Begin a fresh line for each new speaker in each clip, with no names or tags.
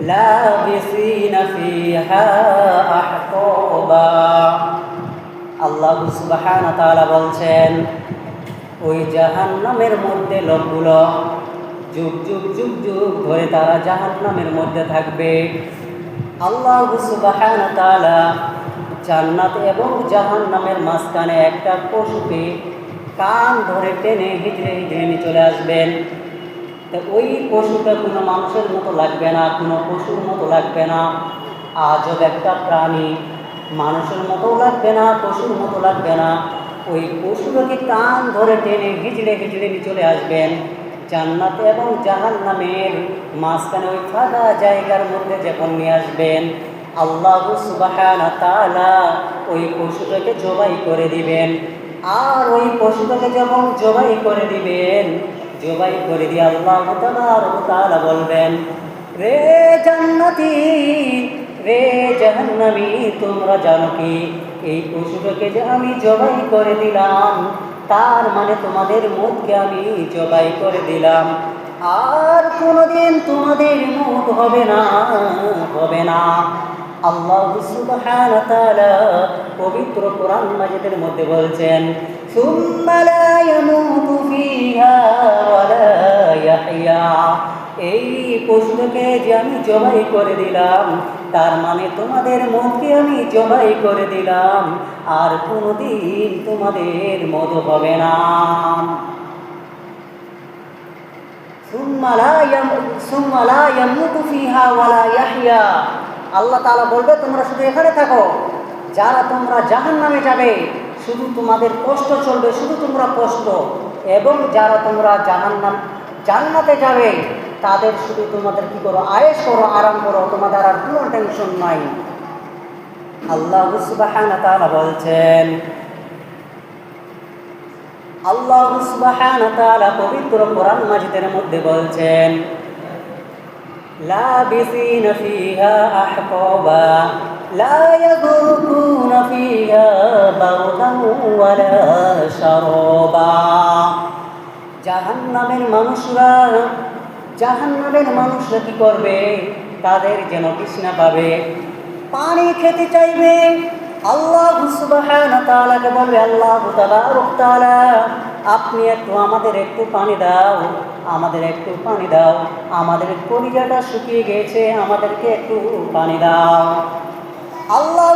لابسين فيها أحقابا আল্লাহ সুবাহান তাআলা বলছেন ওই জাহান্নামের মধ্যে লোকগুলো যুগ যুগ যুগ যুগ ধরে তারা জাহান্নামের মধ্যে থাকবে আল্লাহ সুবাহান তাআলা জান্নাত এবং জাহান্নামের মাঝখানে একটা পশুকে কান ধরে টেনে হিজড়ে হিজড়ে নিয়ে চলে আসবেন তো ওই পশুটা কোনো মানুষের মতো লাগবে না, কোনো পশুর মতো লাগবে না। আজব একটা প্রাণী, মানুষের মতো লাগবে না, পশুর মতো লাগবে না। ওই পশুটাকে কান ধরে টেনে হিজড়ে হিজড়ে নিয়ে চলে আসবেন জান্নাত এবং জাহান নামের মাঝখানে ওই ফাঁকা জায়গার মধ্যে যখন নিয়ে আসবেন, আল্লাহ সুবাহানা তালা ওই পশুটাকে জবাই করে দিবেন। আর ওই পশুটাকে যখন জবাই করে দিবেন জবাই করে দিয়ে আল্লাহ তালা বলবেন, রে জান্নাতি, রে জাহান্নামি, তোমরা জানো কি? এই পশুটাকে যে আমি জবাই করে দিলাম, তার মানে তোমাদের মুখকে আমি জবাই করে দিলাম। আর কোনোদিন তোমাদের মুখ হবে না হবে না। আল্লাহ সুবহান তাআলা পবিত্র কোরআন মাজিদের মধ্যে বলছেন লা ইয়ামুতু ফিহা ওয়া লা ইয়াহইয়া এই পশুটাকে যে আমি জবাই করে দিলাম, তার মানে তোমাদের মনকে আমি জবাই করে দিলাম, আর কোনোদিন তোমাদের মদ হবে না। আল্লাহ তালা বলবে, তোমরা শুধু এখানে থাকো, যারা তোমরা জাহান নামে যাবে শুধু তোমাদের কষ্ট চলবে, শুধু তোমরা কষ্ট। এবং যারা তোমরা জাহান্নাম, জান্নাতে যাবে, তাদের শুধু তোমাদের কি করো আয়েস করো, আরাম করো, তোমাদের আর কোনো টেনশন নাই। আল্লাহ তারা বলছেন, আল্লাহ তারা পবিত্র কোরআন মাজিদের মধ্যে বলছেন, লা বিসিনা ফিহা আহকবা। لا يذوقون فيها بردا ولا شرابا জাহান্নামের মানুষরা জাহান্নামের মানুষরা কি করবে তাদের যেন তৃষ্ণা পাবে পানি খেতে চাইবে আল্লাহ সুবহানাহু তাআলাকে বলবে আল্লাহ তাবারক তাআলা আপনি একটু আমাদের একটু পানি দাও আমাদের একটু পানি দাও আমাদের কলিজাটা শুকিয়ে গেছে আমাদেরকে একটু পানি দাও আল্লাহ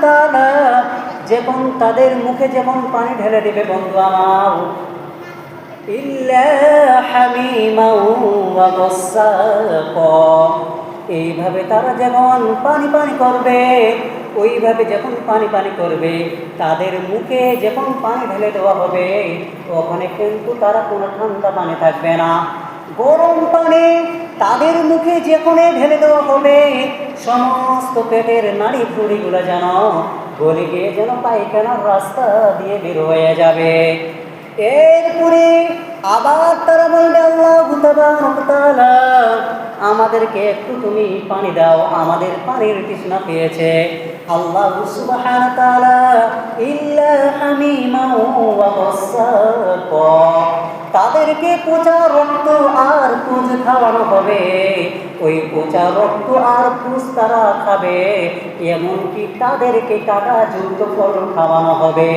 তাআলা তাদের মুখে যখন পানি ঢেলে দিবে, বন্ধু আমার। এইভাবে তারা যেমন পানি পানি করবে, ওইভাবে যখন পানি পানি করবে, তাদের মুখে যখন পানি ঢেলে দেওয়া হবে ওখানে কিন্তু তারা কোনো ঠান্ডা পানি থাকবে না। গরম পানি তাদের মুখে যেখানে ঢেলে দেওয়া হবে, সমস্ত পেটের নাড়ি ফুড়িগুলো যেন গলে গিয়ে যেন পায়খানার রাস্তা দিয়ে বের হয়ে যাবে। এরপরে আবার তারা বলবে, আল্লাহ আমাদেরকে একটু তুমি পানি দাও, আমাদের পানির তৃষ্ণা পেয়েছে। আল্লাহ তাদেরকে পচা রক্ত আর পুজ খাওয়ানো হবে। ওই পচা রক্ত আর পুজ তারা খাবে, এমনকি তাদেরকে কাটা যুক্ত ফল খাওয়ানো হবে।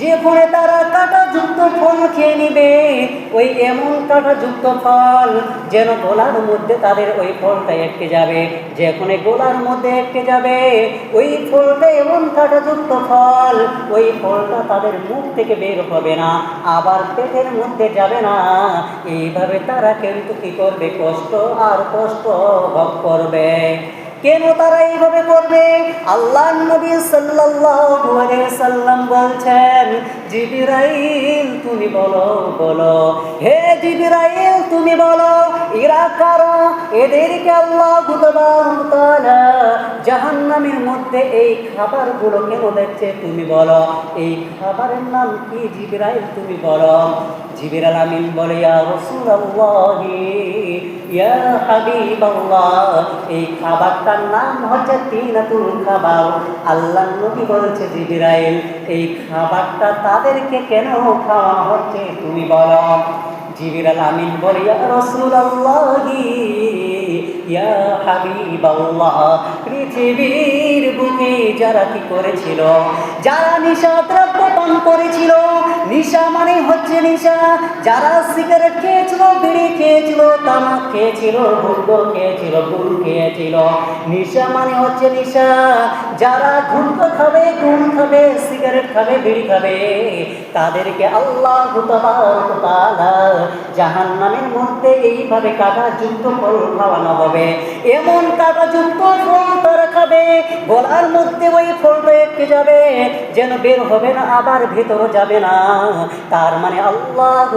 যে ফলে তারা কাটা যুক্ত ফল খেয়ে নিবে, ওই এমন কাটা যুক্ত ফল যেন গোলার মধ্যে তাদের ওই ফলটা এটকে যাবে। যেখানে গোলার মধ্যে এটকে যাবে, ওই ফলটা এমন কাটা যুক্ত ফল, ওই ফলটা তাদের মুখ থেকে বের হবে না, আবার পেটের মধ্যে যাবে না। এইভাবে তারা কিন্তু কি করবে? কষ্ট আর কষ্ট ভোগ করবে। কেন তারা এইভাবে করবে? আল্লাহ নবী সাল্লাল্লাহু আলাইহি সাল্লাম বলছেন, জিবরাইল, তুমি বলো বলো। হে জিবরাইল, তুমি বলো, এরা কারা? এদেরকে আল্লাহ তাআলা জাহান্নামের মধ্যে এই খাবারগুলো কেন দেখছে তুমি বলো? এই খাবারের নাম কি জিবরাইল, তুমি বলো? জিবরাইল আমিন বলে, ইয়া রাসূলুল্লাহি ইয়া হাবিবাল্লাহ, এই খাবারটার নাম হচ্ছে তিনাতুল খাবার। আল্লাহ নবী বলছে জিবরাইল, এই খাবারটা তাদেরকে কেন খাওয়ানো হচ্ছে তুমি বলো? জিবিরাল আমিন বলে, ইয়া রাসূলুল্লাহি, ইয়া হাবিবাল্লাহ, পৃথিবীর বুকে যারা কি করেছিল যারা নিশা দ্রব্য পান করেছিল, নিশা মানে হচ্ছে নিশা। যারা সিগারেট খেয়েছিল, বিড়ি খেয়েছিল, তামাক খেয়েছিল ভুঙ্গ খেয়েছিল গুল খেয়েছিল। নিশা মানে হচ্ছে নিশা। যারা ঘুরত খাবে গুল খাবে, সিগারেট খাবে, বিড়ি খাবে, তাদেরকে আল্লাহ জাহান নামের মধ্যে এইভাবে কাটা যুক্ত ফল খাওয়ানো হবে। এমন কাটা যুক্ত ফল তারা খাবে, গলার মধ্যে ওই ফলটা একটু যাবে। যেন বের হবে না, আবার ভেতর যাবে না। তার মানে আল্লাহ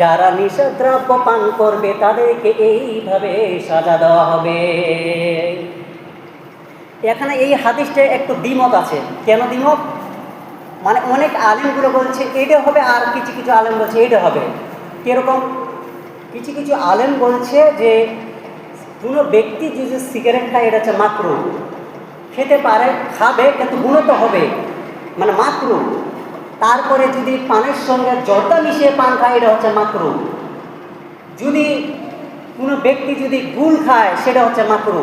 যারা নিষেদ্রব্য পান করবে, তাদেরকে এইভাবে সাজা দেওয়া হবে। এখানে এই হাদিসটা একটু দ্বিমত আছে। কেন দ্বিমত? মানে অনেক আলেমগুলো বলছে এটা হবে আর কিছু কিছু আলেম বলছে এটা হবে। কীরকম? কিছু কিছু আলেম বলছে যে কোনো ব্যক্তি যদি সিগারেট খায়, এটা হচ্ছে মাকরু খেতে পারে, খাবে, কিন্তু গুণত হবে। মানে মাকরু তারপরে যদি পানের সঙ্গে জর্দা মিশিয়ে পান খায়, এটা হচ্ছে মাকরু যদি কোনো ব্যক্তি যদি গুল খায়, সেটা হচ্ছে মাকরু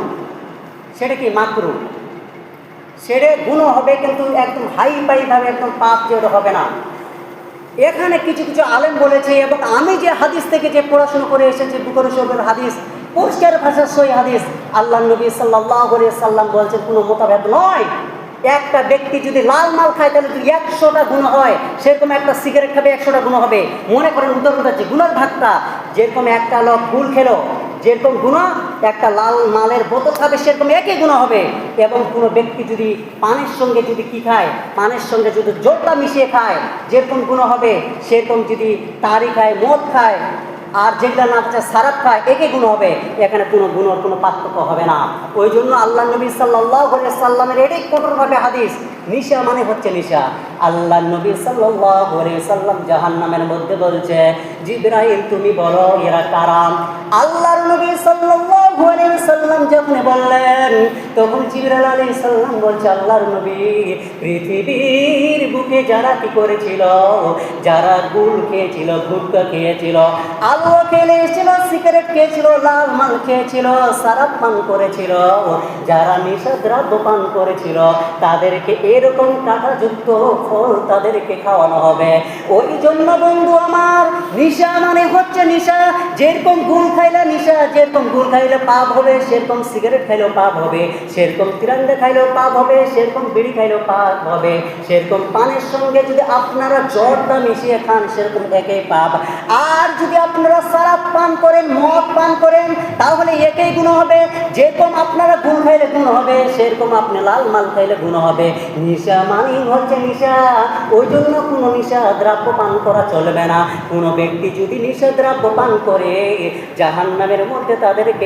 সেটা কি মাকরু সেটা গুণ হবে, কিন্তু একদম হাই পাইভাবে একদম পাপ যেটা হবে না। এখানে কিছু কিছু আলেম বলেছে, এবং আমি যে হাদিস থেকে যে পড়াশোনা করে এসেছি বুকর শরীফের হাদিস পরিষ্কার ভাষা সই হাদিস। আল্লাহ নবী সাল্লাহ সাল্লাম বলছেন, কোনো মোতাবেক নয়। একটা ব্যক্তি যদি লাল মাল খায়, তাহলে যদি একশোটা গুণ হয়, সেরকম একটা সিগারেট খাবে, একশোটা গুণ হবে। মনে করেন, উদাহরণ হচ্ছে গুণের ভাগটা যেরকম একটা লোক গুল খেলো, যেরকম গুণ, একটা লাল মালের বোতল খাবে, সেরকম একই গুণ হবে। এবং কোনো ব্যক্তি যদি পানের সঙ্গে যদি কি খায়, পানের সঙ্গে যদি জোরটা মিশিয়ে খায়, যেরকম গুণ হবে, সেরকম যদি তারি খায়, মদ খায় আর যেগুলা না হচ্ছে সারাপ খায় একই গুণ হবে, এখানে কোনো গুণর কোনো পার্থক্য হবে না। ওই জন্য আল্লাহ নবী সাল্লাহ সাল্লামের এটাই কঠোরভাবে হাদিস। নিশা মানে হচ্ছে নিশা। আল্লাহ নবী সাল্লাহ সাল্লাম জাহান্নামের মধ্যে বলছে জিব্রাহিম তুমি বলো, এরা কারাম আল্লাহর নবী সাল্লাহ সাল্লাম যখন বললেন, তখন জিবরাল বলছে যারা কি করেছিল? যারা গুল খেয়েছিল গুটকা খেয়েছিল, আলো খেয়েছিল, সিগারেট খেয়েছিল, লাল মাল খেয়েছিল, সারাপ করেছিল, যারা নিষেদ্রব্য পান করেছিল, তাদেরকে এরকম কাঁটাযুক্ত ফল তাদেরকে খাওয়ানো হবে। ওই জন্য বন্ধু আমার, নিশা মানে হচ্ছে নিশা, যেরকম গুল খাইলে নিশা, যেরকম গুল খাইলে পাপ হবে, সেরকম সিগারেট খাইলেও পাপ হবে, সেরকম তিরান্ডা খাইলেও পাপ হবে, সেরকম বিড়ি খাইলেও পাপ হবে, সেরকম পানের সঙ্গে যদি আপনারা জর্দা মিশিয়ে খান, সেরকম একই পাপ। আর যদি আপনারা সারাপ পান করেন, মদ পান করেন, তাহলে একই গুণ হবে। যেরকম আপনারা গুণ খাইলে গুণ হবে, সেরকম আপনি লাল মাল খাইলে গুণ হবে। নিশা মানেই হচ্ছে নিশা। ওই জন্য কোনো নিশা দ্রব্য পান করা চলবে না। কোনো ব্যক্তি যদি নিশা দ্রব্য পান করে জাহান নামের মধ্যে তাদেরকে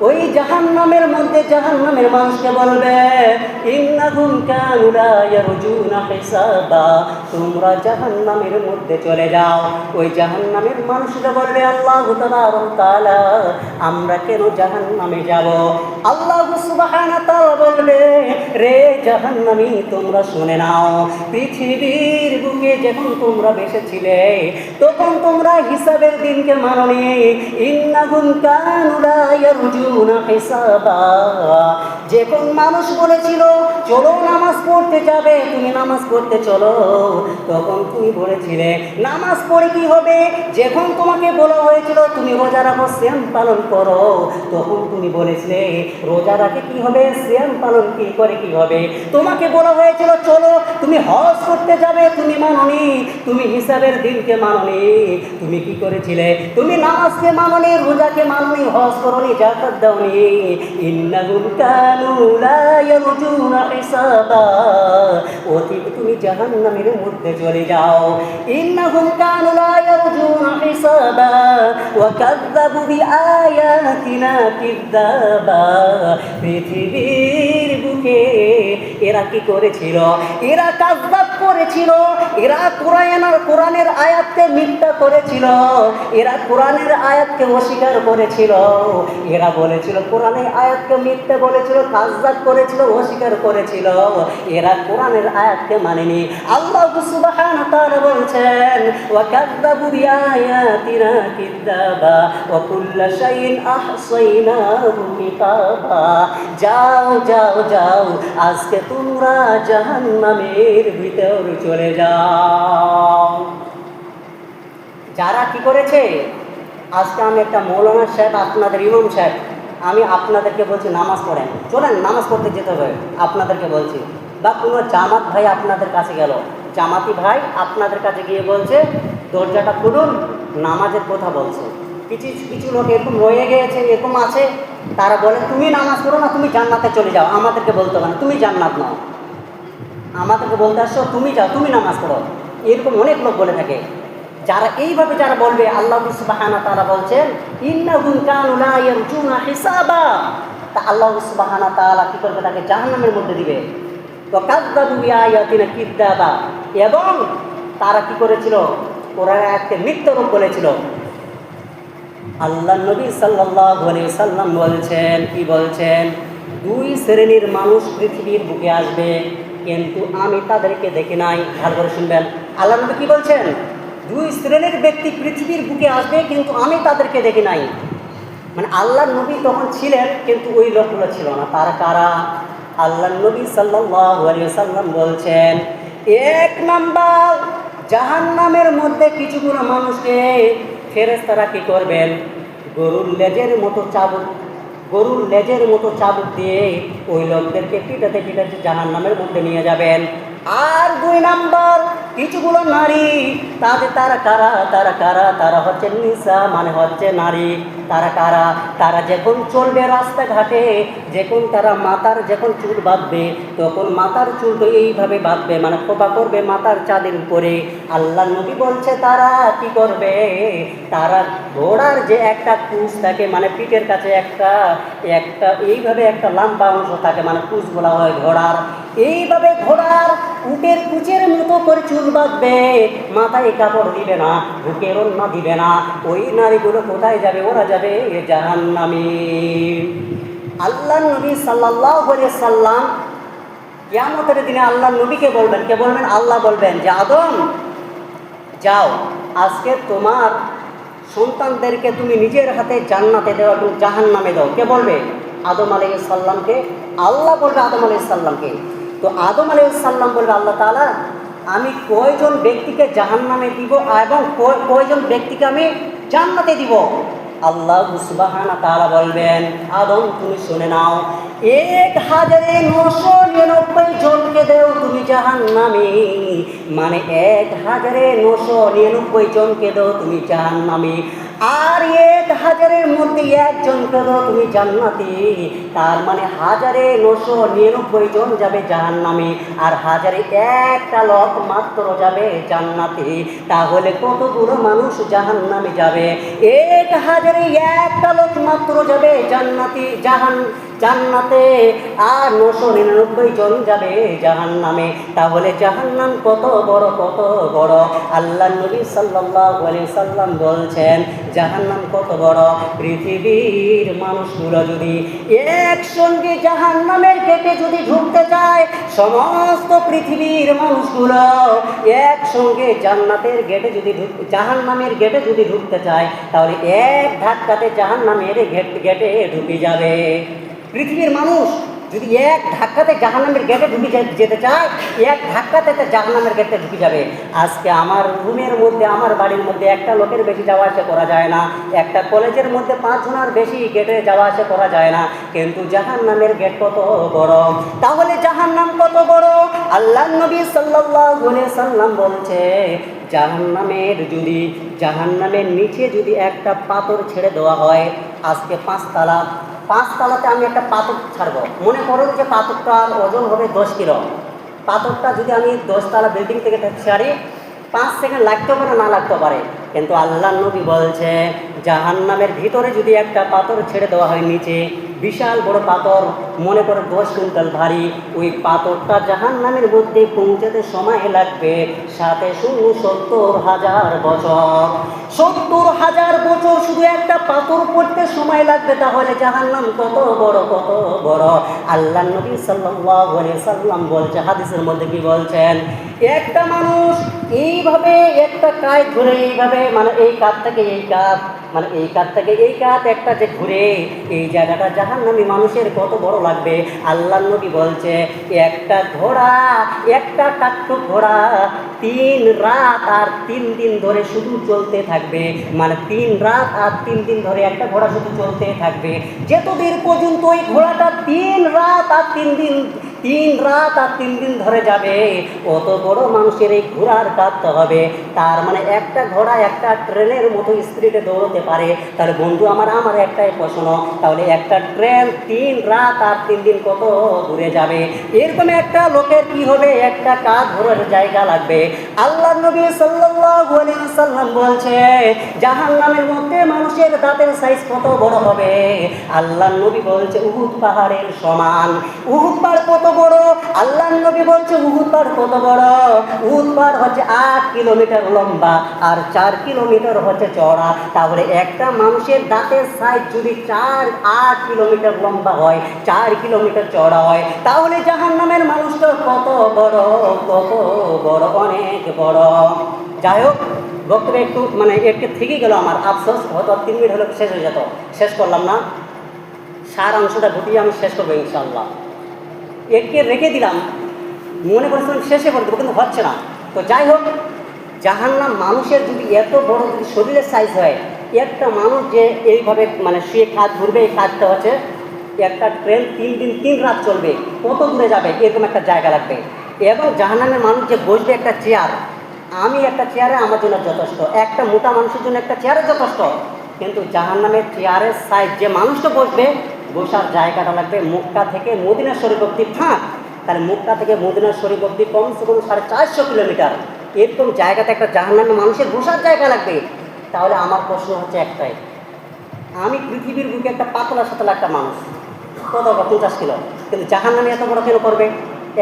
ওই জাহান্নামের মধ্যে জাহান্নামের মানুষকে বলবে, ইন্নাহুম কানু লা ইয়ারজুনা হিসাবা। তোমরা জাহান্নামের মধ্যে চলে যাও। ওই জাহান্নামের মানুষরা বলবে, আল্লাহ তাআলা, আমরা কেন জাহান্নামে যাব? আল্লাহ সুবহানাহু তাআলা জাহান্নামী, তোমরা শুনে নাও। পৃথিবীর বুকে যখন তোমরা বেসেছিলে, তখন তোমরা হিসাবের দিনকে মাননি। ইন্নাহুম কানু লা ইয়ারজুনা হিসাবা। যখন মানুষ বলেছিল, চলো নামাজ পড়তে যাবে। তুমি নামাজ পড়তে চলো। তখন তুমি বলেছিলে, নামাজ পড়ে কি হবে? যখন তোমাকে বলা হয়েছিল, তুমি রোজা রাখো শ্যাম পালন করো। তখন তুমি বলেছিলে, রোজা রাখে কি হবে? শ্যাম পালন কি করে কি হবে? তোমাকে বলা হয়েছিল, চলো, তুমি হজ করতে যাবে, তুমি মাননি, তুমি হিসাবের দিনকে মাননি। তুমি কি করেছিলে? তুমি নামাজকে মাননি, রোজাকে মাননি, হজ করনি জাকাত দাওনি। ইন্নাগুল কান كانوا لا يرجون حسابا অতীত তুমি জাহান্নামের মধ্যে চলে যাও إنهم كانوا لا يرجون حسابا وكذبوا بآياتنا كذابا পৃথিবীর বুকে এরা কি করেছিল এরা কাজবাব করেছিল এরা কোরআন কোরআনের আয়াতকে মিথ্যা করেছিল এরা কোরআনের আয়াতকে অস্বীকার করেছিল এরা বলেছিল কোরআনের আয়াতকে মিথ্যা বলেছিল কাজবাব করেছিল অস্বীকার করেছিল। এরা কোরআনের আয়াতকে মানেনি। আল্লাহ সুবহানাহু ওয়া তাআলা বলছেন কিযাবা ওয়া কুল্লা শাইইন আহসাইনাহু কিতাবা। যাও যাও যাও, আজকে তোমরা জাহান্নামের ভিতর চলে যাও। যারা কি করেছে? আজকে আমি একটা মৌলানা সাহেব, আপনাদের ইমাম সাহেব আমি আপনাদেরকে বলছি, নামাজ পড়েন। চলেন, নামাজ পড়তে যেতে হবে। আপনাদেরকে বলছি, বা কোনো জামাত ভাই আপনাদের কাছে গেল। জামাতি ভাই আপনাদের কাছে গিয়ে বলছে, দরজাটা খুলুন, নামাজের কথা বলছে। কিছু কিছু লোক এরকম রয়ে গিয়েছে, এরকম আছে, তারা বলে, তুমি নামাজ পড়ো না, তুমি জান্নাতে চলে যাও। আমাদেরকে বলতে হবে না, তুমি জান্নাত নাও। আমাদেরকে বলতে আসছো, তুমি যাও, তুমি নামাজ পড়ো। এরকম অনেক লোক বলে থাকে। যারা এইভাবে যারা বলবে, আল্লাহ সুবাহানা তারা বলছেন হিসাবা। তা আল্লাহ সুবাহানা তাআলা কি করবে? তাকে জাহান্নামের মধ্যে দিবে। তো বিআয়াতিনা কিযযাবা এবং তারা কি করেছিল? কোরআন আয়াতকে মিথ্যা রূপ বলেছিল। আল্লাহ নবী আলাইহি সাল্লাম বলছেন, কি বলছেন? দুই শ্রেণির মানুষ পৃথিবীর বুকে আসবে, কিন্তু আমি তাদেরকে দেখি নাই। ভালো করে শুনবেন। আল্লাহ নবী কি বলছেন? দুই শ্রেণির ব্যক্তি পৃথিবীর বুকে আসবে, কিন্তু আমি তাদেরকে দেখি নাই। মানে আল্লাহ নবী তখন ছিলেন, কিন্তু ওই লোকগুলো ছিল না। তারা কারা? আল্লাহ নবী সাল্লাম বলছেন, এক নাম্বার, জাহান্নামের মধ্যে কিছুগুলো মানুষকে ফেরেশতারা কি করবেন? গরুর লেজের মতো চাবুক, গরুর লেজের মতো চাবুক দিয়ে ওই লোকদেরকে পিটাতে পিটাতে জাহান নামের মধ্যে নিয়ে যাবেন। আর দুই নাম্বার কিছুগুলো নারী, তাদের তারা কারা তারা কারা, তারা হচ্ছে নিসা মানে হচ্ছে নারী। তারা কারা, তারা যখন চলবে রাস্তাঘাটে, যখন তারা মাথার যখন চুল বাঁধবে, তখন মাথার চুল তো এইভাবে বাঁধবে মানে খোপা করবে মাথার চাঁদের উপরে। আল্লাহ নবী বলছে, তারা কি করবে? তারা ঘোড়ার যে একটা কুচ থাকে মানে পিঠের কাছে একটা একটা, এইভাবে একটা লম্বা অংশ থাকে মানে কুচ বলা হয় ঘোড়ার। এইভাবে ঘোড়ার উটের কুচের মতো করে চুল বাঁধবে, মাথায় কাপড় দিবে না, বুকের অন্য দিবে না। ওই নারীগুলো কোথায় যাবে? ওরা যাবে জাহান্নামী। আল্লাহ নবী সাল্লাহ সাল্লাম কিয়ামতের দিনে আল্লাহ নবীকে বলবেন, কে বলবেন? আল্লাহ বলবেন যে, আদম, যাও, আজকে তোমার সন্তানদেরকে তুমি নিজের হাতে জান্নাতে দেওয়া এবং জাহান নামে দাও। কে বলবে? আদম আলাই সাল্লামকে আল্লাহ বলবে আদম আলাই সাল্লামকে তো আদম আলাই সাল্লাম বলবে আল্লাহ তাআলা আমি কয়জন ব্যক্তিকে জাহান নামে দিব এবং কয়- কয়জন ব্যক্তিকে আমি জান্নাতে দিব? আল্লাহ সুবাহানা তারা বলবেন, আদম, তুমি শুনে নাও, এক হাজারে নশো নিরানব্বই জনকে দেও তুমি জাহান নামে মানে এক হাজারে নশো নিরানব্বই জনকে দেও তুমি জাহান নামে আর এক হাজারের মধ্যে একজনকে দাও তুমি জান্নাতি। তার মানে হাজারে নশো নিরানব্বই জন যাবে জাহান নামে আর হাজারে একটা লোক মাত্র যাবে জান্নাতি। তাহলে কতগুলো মানুষ জাহান নামে যাবে? এক হাজারে একটা লোক মাত্র যাবে জান্নাতি, জাহান জান্নাতে আর নশো নিরানব্বই জন যাবে জাহান নামে তাহলে জাহান্নাম কত বড় কত বড়? আল্লাহ নবী সাল্লাল্লাহু আলাইহি সাল্লাম বলছেন, জাহান্নাম কত বড়? পৃথিবীর মানুষগুলো যদি একসঙ্গে জাহান্নামের গেটে যদি ঢুকতে চায়, সমস্ত পৃথিবীর মানুষগুলো একসঙ্গে জান্নাতের গেটে যদি ঢুক, জাহান্নামের গেটে যদি ঢুকতে চায়, তাহলে এক ধাক্কাতে জাহান্নামের গেট, গেটে ঢুকে যাবে। পৃথিবীর মানুষ যদি এক ধাক্কাতে জাহান্নামের গেটে ঢুকে যেতে চায়, এক ধাক্কাতে তো জাহান্নামের গেটে ঢুকে যাবে। আজকে আমার রুমের মধ্যে, আমার বাড়ির মধ্যে একটা লোকের বেশি যাওয়া আসা করা যায় না। একটা কলেজের মধ্যে পাঁচজনের বেশি গেটে যাওয়া আসা করা যায় না। কিন্তু জাহান্নামের গেট কত বড়? তাহলে জাহান্নাম কত বড়? আল্লাহ নবী আলাইহি সাল্লাম বলছে, জাহান্নামের যদি জাহান্নামের নিচে যদি একটা পাথর ছেড়ে দেওয়া হয়, আজকে পাঁচতলা পাঁচ তালাতে আমি একটা পাথর ছাড়বো। মনে করুন যে পাথরটার ওজন হবে দশ কিলো। পাথরটা যদি আমি দশতলা বিল্ডিং থেকে ছাড়ি পাঁচ সেকেন্ড লাগতেও পারে, না লাগতে পারে। কিন্তু আল্লাহ নবী বলছে জাহান্নামের ভিতরে যদি একটা পাথর ছেড়ে দেওয়া হয় নিচে, বিশাল বড় পাথর, মনে করে দশ কুইন্টাল ভারী, ওই পাথরটা জাহান্নামের মধ্যে পৌঁছাতে সময় লাগবে সাথে শূন্য সত্তর হাজার বছর। সত্তর হাজার বছর শুধু একটা পাথর পড়তে সময় লাগবে তাহলে জাহান্নাম কত বড় কত বড়। আল্লাহ নবী আলাইহি সাল্লাম বলছে, হাদিসের মধ্যে কি বলছেন? একটা মানুষ এইভাবে একটা কাজ ধরে এইভাবে মানে এই কাজ থেকে এই কাজ মানে এই কাজ থেকে এই কাজ একটা যে ঘুরে, এই জায়গাটা জাহান্নামী মানুষের কত বড় লাগবে। আল্লাহ নবী বলছে, একটা ঘোড়া, একটা কাট্টু ঘোড়া, তিন রাত আর তিন দিন ধরে শুধু চলতে থাকবে। মানে তিন রাত আর তিন দিন ধরে একটা ঘোড়া শুধু চলতে থাকবে। যতদিন পর্যন্ত ওই ঘোড়াটা তিন রাত আর তিন দিন তিন রাত আর তিন দিন ধরে যাবে। অত বড় মানুষের এই ঘোড়ার কাটতে হবে। তার মানে একটা ঘোড়া একটা ট্রেনের মতো স্পিডে দৌড়তে পারে। তাহলে বন্ধু, আমার আমার একটাই প্রশ্ন, তাহলে একটা ট্রেন তিন রাত আর তিন দিন কত দূরে যাবে? এরকম একটা লোকের কি হবে? একটা কাজ ঘোরার জায়গা লাগবে। আল্লাহ নবী সাল্লাম বলছে, জাহান্নামের মধ্যে মানুষের দাঁতের সাইজ কত বড় হবে? আল্লাহ নবী বলছে, উহুদ পাহাড়ের সমান। উহুদ পাহাড় কত বড়? আল্লাহ নবী বলছে, উহুদ কত বড়? উহুদ পাহাড় হচ্ছে আট কিলোমিটার লম্বা আর চার কিলোমিটার হচ্ছে চড়া তাহলে একটা মানুষের দাঁতের সাইজ যদি চার, আট কিলোমিটার লম্বা হয়, চার কিলোমিটার চড়া হয়, তাহলে জাহান্নামের মানুষটা কত বড় কত বড়, অনেক বড়। যাই হোক, বক্তব্য একটু মানে একটু থেকে গেল আমার। আফসোস, হয়তো তিন মিনিট হলে শেষ হয়ে যেত। শেষ করলাম না। সার অংশটা ঘটিয়ে আমি শেষ করব ইনশাল্লাহ একে রেখে দিলাম। মনে করেছিলাম শেষে করে দেবো, কিন্তু হচ্ছে না। তো যাই হোক, জাহান্নাম মানুষের যদি এত বড় যদি শরীরের সাইজ হয়, একটা মানুষ যে এইভাবে মানে শুয়ে কাজ ঘুরবে এই কাজটা হচ্ছে একটা ট্রেন তিন দিন, তিন রাত চলবে, কত দূরে যাবে, এরকম একটা জায়গা লাগবে। এবং জাহান্নামের মানুষ যে বসবে একটা চেয়ার আমি একটা চেয়ারে আমার জন্য যথেষ্ট, একটা মোটা মানুষের জন্য একটা চেয়ারে যথেষ্ট। কিন্তু জাহান্নামের চেয়ারের সাইজ যে মানুষটা বসবে বসার জায়গাটা লাগবে মুক্কা থেকে মদিনা শরীফ অব্দি ফাঁক তাহলে মুক্কা থেকে মদিনা শরীফ অব্দি কমসে কম সাড়ে চারশো কিলোমিটার। এরকম জায়গাতে একটা জাহান্নামে মানুষের বসার জায়গা লাগবে। তাহলে আমার প্রশ্ন হচ্ছে একটাই। আমি পৃথিবীর বুকে একটা পাতলা সাতলা একটা মানুষ। কত পঞ্চাশ কিলো? কিন্তু জাহান্নামে এত বড় কেন করবে?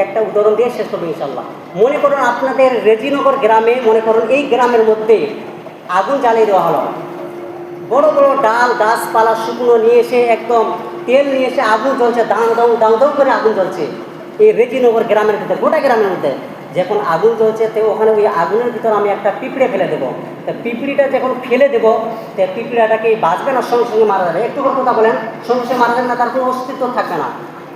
একটা উদাহরণ দিয়ে শেষ করব ইনশাল্লাহ মনে করুন আপনাদের রেজিনগর গ্রামে, মনে করুন এই গ্রামের মধ্যে আগুন জ্বালিয়ে দেওয়া হলো। বড় বড় ডাল, গাছপালা, শুকনো নিয়ে এসে একদম তেল নিয়ে এসে আগুন জ্বলছে দাং দাং দাং দাং করে আগুন জ্বলছে। এই রেজিনগর গ্রামের ভিতরে, গোটা গ্রামের মধ্যে যখন আগুন জ্বলছে, তো ওখানে ওই আগুনের ভিতর আমি একটা পিঁপড়ে ফেলে দেবো। তা পিঁপড়িটা যখন ফেলে দেবো, তো পিঁপড়াটাকে বাঁচবে না, সঙ্গে সঙ্গে মারা যাবে। একটু কথা বলেন, সঙ্গে সঙ্গে মারা যাবে না, তার কোনো অস্তিত্ব থাকবে না।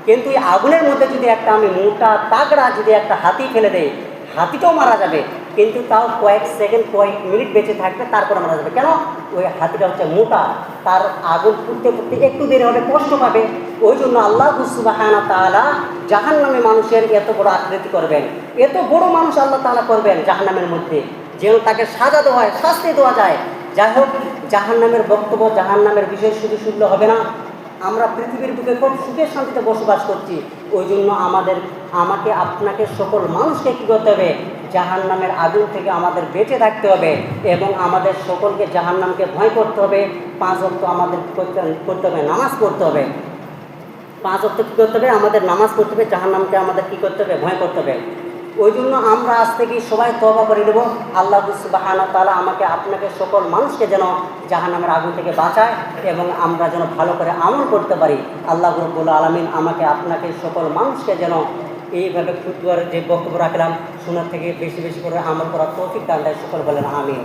কিন্তু এই আগুনের মধ্যে যদি একটা আমি মোটা তাগড়া যদি একটা হাতি ফেলে দেয় হাতিটাও মারা যাবে। কিন্তু তাও কয়েক সেকেন্ড কয়েক মিনিট বেঁচে থাকবে, তারপর মারা যাবে। কেন? ওই হাতিটা হচ্ছে মোটা, তার আগুন ফুটতে ফুটতে একটু দেরি হবে, কষ্ট পাবে। ওই জন্য আল্লাহ সুবাহানা তালা জাহান নামে মানুষের এত বড় আকৃতি করবেন। এত বড় মানুষ আল্লাহ তালা করবেন জাহান্নামের মধ্যে। যেন তাকে সাজা দেওয়া হয়, শাস্তি দেওয়া যায়। যাই হোক, জাহান্নামের বক্তব্য, জাহান্নামের বিষয় শুধু শুনলে হবে না। আমরা পৃথিবীর বুকে খুব সুখের শান্তিতে বসবাস করছি। ওই জন্য আমাদের, আমাকে, আপনাকে সকল মানুষকে কী করতে হবে। জাহান নামের আগুন থেকে আমাদের বেঁচে থাকতে হবে এবং আমাদের সকলকে জাহান নামকে ভয় করতে হবে। পাঁচ অক্ট আমাদের করতে করতে হবে? নামাজ পড়তে হবে। পাঁচ অক্ট কী করতে হবে? আমাদের নামাজ পড়তে হবে জাহান নামকে আমাদের কী করতে হবে? ভয় করতে হবে। ওই জন্য আমরা আজ থেকে সবাই তবা করে দেবো আল্লাহ সুবাহানা তালা আমাকে, আপনাকে, সকল মানুষকে যেন জাহান্নামের আগুন থেকে বাঁচায় এবং আমরা যেন ভালো করে আমল করতে পারি। আল্লাহ রব্বুল আলমিন আমাকে, আপনাকে, সকল মানুষকে যেন এইভাবে ফুটবল যে বক্তব্য রাখলাম, শোনার থেকে বেশি বেশি করে আমল করার তৌফিক দান দেয়, সকল বলেন আমিন।